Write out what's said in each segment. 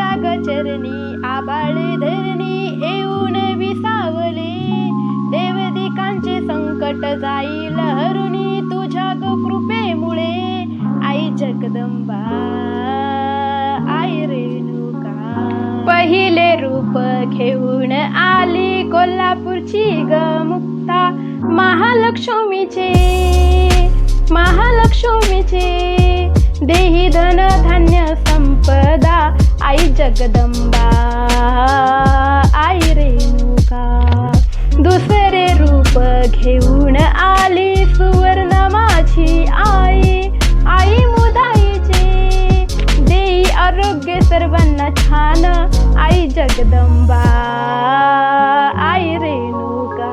तुझ्या चरणी आबाळ धरणी येऊन विसावले. देवदिकांचे संकट जाईल हरुणी तुझ्या कृपेमुळे. आई जगदंबा आई रेणुका. पहिले रूप घेऊन आली कोल्हापूरची ग मुक्ता. महालक्ष्मीचे महालक्ष्मीचे देही धन धान्य संपदा. आई जगदंबा आई रेणुका दुसरे रूप घेऊन आली सुवर्ण माझी आई. आई मुदाईचे देई आरोग्य सर्वांना छान. आई जगदंबा आई रेणुका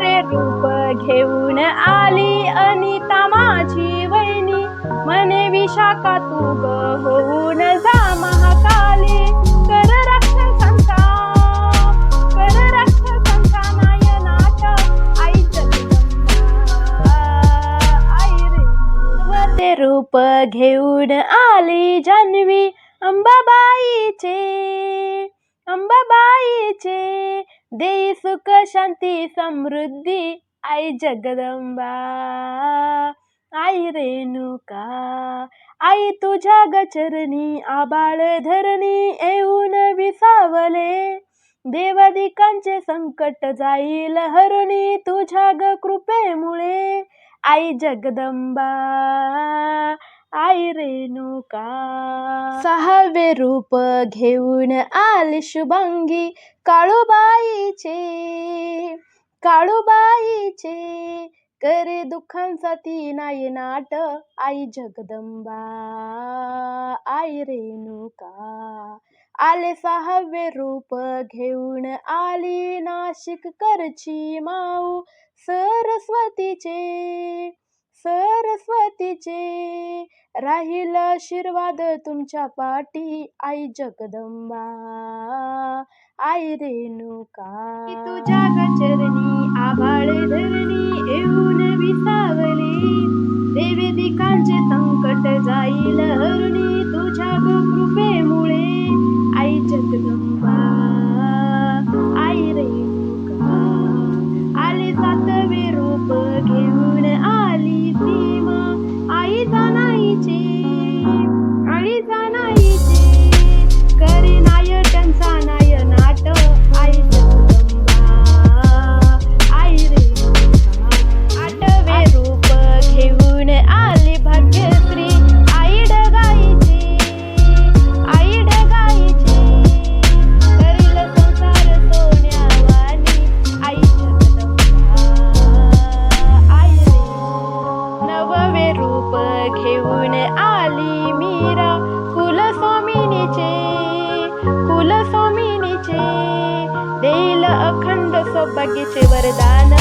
रे रूप घेऊन आली अनिता माझी वहिनी. मने विशाखा तू होऊन जा रूप घेऊन आली जान्हवी अंबाबाईचे. अंबाबाईचे देई सुख शांती समृद्धी. आई जगदंबा आई रेणुका आई तुझ्या गचरणी आबाळ धरणी येऊन विसावले. देवादिकांचे संकट जाईल हरुणी तुझ्या ग कृपेमुळे. आई जगदंबा आई रेणुका. सहावे रूप घेऊन आली शुभांगी काळूबाईचे. काळूबाईचे करे दुःखांसाठी नाही नाट आई जगदंबा आई रेणुका. आले सहावे रूप घेऊन आली नाशिक करची माऊ सरस्वतीचे सरस्वतीचे. राहील आशीर्वाद तुमच्या पाठी आई जगदंबा आई रेणुका. तुझ्या गचरणी आभाळ धरणी येऊन विसावली. नववे रूप घेऊन आली मीरा कुलस्वामिनीचे कुलस्वामिनीचे. देईल अखंड सौभाग्याचे वरदान